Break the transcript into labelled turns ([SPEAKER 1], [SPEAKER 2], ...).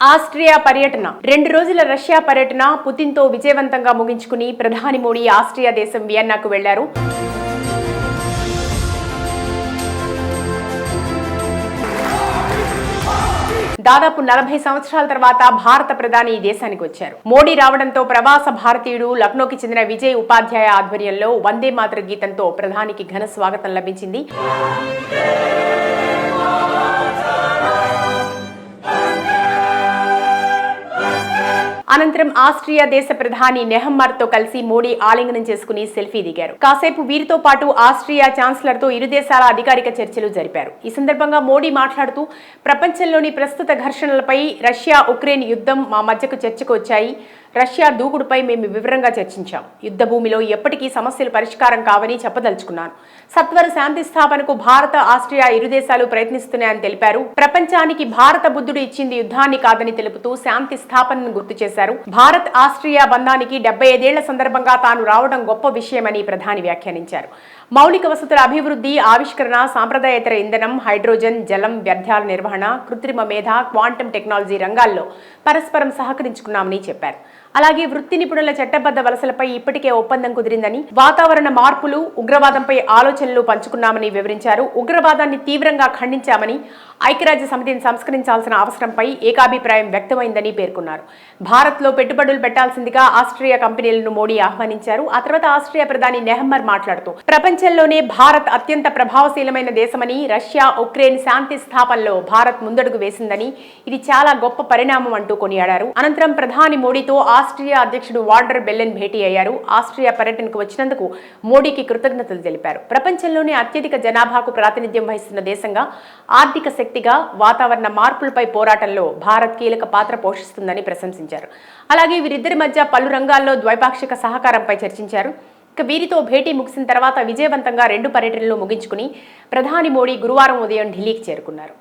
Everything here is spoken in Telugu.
[SPEAKER 1] ఆస్ట్రియా పర్యటన. రెండు రోజుల రష్యా పర్యటన పుతిన్తో విజయవంతంగా ముగించుకుని ప్రధాని మోడీ ఆస్ట్రియా దేశం వియన్నాకు వెళ్ళారు. దాదాపు నలభై సంవత్సరాల తర్వాత భారత ప్రధాని ఈ దేశానికి వచ్చారు. మోడీ రావడంతో ప్రవాస భారతీయుడు లక్నోకి చెందిన విజయ్ ఉపాధ్యాయ ఆధ్వర్యంలో వందే మాతృ గీతంతో ప్రధానికి ఘన స్వాగతం లభించింది. అనంతరం ఆస్ట్రియా దేశ ప్రధాని నెహమ్మర్తో కలిసి మోడీ ఆలింగనం చేసుకుని సెల్ఫీ దిగారు. కాసేపు వీరితో పాటు ఆస్ట్రియా ఛాన్సలర్తో ఇరు దేశాల అధికారిక చర్చలు జరిపారు. ఈ సందర్భంగా మోడీ మాట్లాడుతూ ప్రపంచంలోని ప్రస్తుత ఘర్షణలపై రష్యా ఉక్రెయిన్ యుద్ధం మా మధ్యకు చర్చకు వచ్చాయి. రష్యా దూకుడుపై మేము వివరంగా చర్చించాం. యుద్ధ భూమిలో ఎప్పటికీ సమస్యలు పరిష్కారం కావని చెప్పదలుచుకున్నాను. సత్వర శాంతి స్థాపనకు భారత ఆస్ట్రియా ఇరు దేశాలు ప్రయత్నిస్తున్నాయని తెలిపారు. ప్రపంచానికి భారత బుద్ధుడు ఇచ్చింది యుద్ధాన్ని కాదని తెలుపుతూ శాంతి స్థాపనను గుర్తు చేశారు. భారత్ ఆస్ట్రియా బంధానికి డెబ్బై ఐదేళ్ళ సందర్భంగా తాను రావడం గొప్ప విషయమని ప్రధాని వ్యాఖ్యానించారు. మౌలిక వసతుల అభివృద్ధి ఆవిష్కరణ సాంప్రదాయేతర ఇంధనం హైడ్రోజన్ జలం వ్యర్థాల నిర్వహణ కృత్రిమ మేధ క్వాంటం టెక్నాలజీ రంగాల్లో పరస్పరం సహకరించుకున్నామని చెప్పారు. అలాగే వృత్తి నిపుణుల చట్టబద్ధ వలసలపై ఇప్పటికే ఒప్పందం కుదిరిందని వాతావరణ మార్పులు ఉగ్రవాదంపై ఆలోచనలు పంచుకున్నామని వివరించారు. ఉగ్రవాదాన్ని తీవ్రంగా ఖండించామని ఐక్యరాజ్య సమితిని సంస్కరించాల్సిన అవసరంపై ఏకాభిప్రాయం వ్యక్తమైందని పేర్కొన్నారు. భారత్లో పెట్టుబడులు పెట్టాల్సిందిగా ఆస్ట్రియా కంపెనీలను మోడీ ఆహ్వానించారు. ఆ తర్వాత ఆస్ట్రియా ప్రధాని నెహమ్మర్ మాట్లాడుతూ ప్రపంచంలోనే భారత్ అత్యంత ప్రభావశీలమైన దేశమని రష్యా ఉక్రెయిన్ శాంతి స్థాపనలో భారత్ ముందడుగు వేసిందని ఇది చాలా గొప్ప పరిణామం అంటూ కొనియాడారు. అనంతరం ప్రధాని మోడీతో ఆస్ట్రియా అధ్యక్షుడు వార్డర్ బెల్లెన్ భేటీ అయ్యారు. ఆస్ట్రియా పర్యటనకు వచ్చినందుకు మోడీకి కృతజ్ఞతలు తెలిపారు. ప్రపంచంలోనే అత్యధిక జనాభాకు ప్రాతినిధ్యం వహిస్తున్న దేశంగా ఆర్థిక శక్తిగా వాతావరణ మార్పులపై పోరాటంలో భారత్ కీలక పాత్ర పోషిస్తుందని ప్రశంసించారు. అలాగే వీరిద్దరి మధ్య పలు రంగాల్లో ద్వైపాక్షిక సహకారంపై చర్చించారు. ఇక వీరితో భేటీ ముగిసిన తర్వాత విజయవంతంగా రెండు పర్యటనలు ముగించుకుని ప్రధాని మోడీ గురువారం ఉదయం ఢిల్లీకి చేరుకున్నారు.